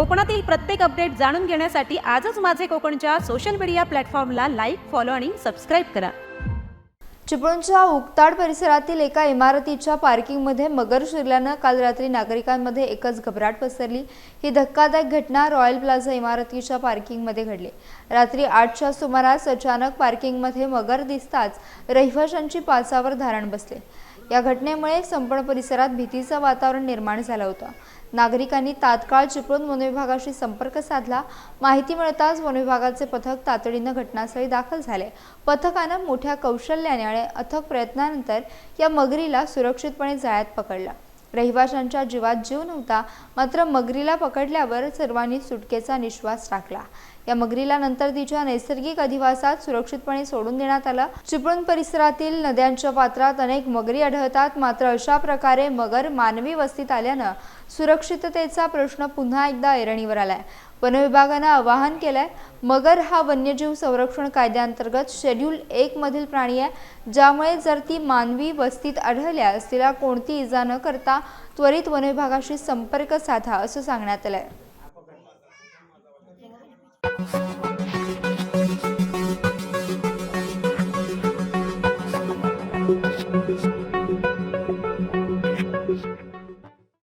कोकणातील प्रत्येक अपडेट जाणून घेण्यासाठी आजच माझे कोकणच्या सोशल मीडिया प्लॅटफॉर्मला लाईक फॉलो आणि सबस्क्राईब करा. चिपळूणच्या उक्ताड परिसरातील एका इमारतीच्या पार्किंगमध्ये मगर शिरल्यानं काल रात्री नागरिकांमध्ये एकच घबराट पसरली. ही धक्कादायक घटना रॉयल प्लाझा इमारतीच्या पार्किंगमध्ये घडली. रात्री आठच्या सुमारास अचानक पार्किंगमध्ये मगर दिसताच रहिवाशांची पाचावर धारण बसले. या घटनेमुळे संपूर्ण परिसरात भीतीचं वातावरण निर्माण झालं होतं. नागरिकांनी तात्काळ चिपळूण वनविभागाशी संपर्क साधला. माहिती मिळताच वनविभागाचे पथक तातडीनं घटनास्थळी दाखल झाले. पथकानं मोठ्या कौशल्याने आणि अथक प्रयत्नानंतर या मगरीला सुरक्षितपणे जाळ्यात पकडला. रहिवाशांच्या जीवात जीव नव्हता मात्र मगरीला पकडल्यावर सर्वांनी सुटकेचा निश्वास टाकला. या मगरीला नंतर तिच्या नैसर्गिक अधिवासात सुरक्षितपणे सोडून देण्यात आलं. चिपळूण परिसरातील नद्यांच्या पात्रात अनेक मगरी आढळतात. मात्र अशा प्रकारे मगर मानवी वस्तीत आल्यानं सुरक्षिततेचा प्रश्न पुन्हा एकदा ऐरणीवर आलाय. वनविभागानं आवाहन केलंय मगर हा वन्यजीव संरक्षण कायद्याअंतर्गत शेड्यूल एक मधील प्राणी आहे. ज्यामुळे जर ती मानवी वस्तीत आढळल्यास तिला कोणती इजा न करता त्वरित वनविभागाशी संपर्क साधा असं सांगण्यात आलंय. Thank you.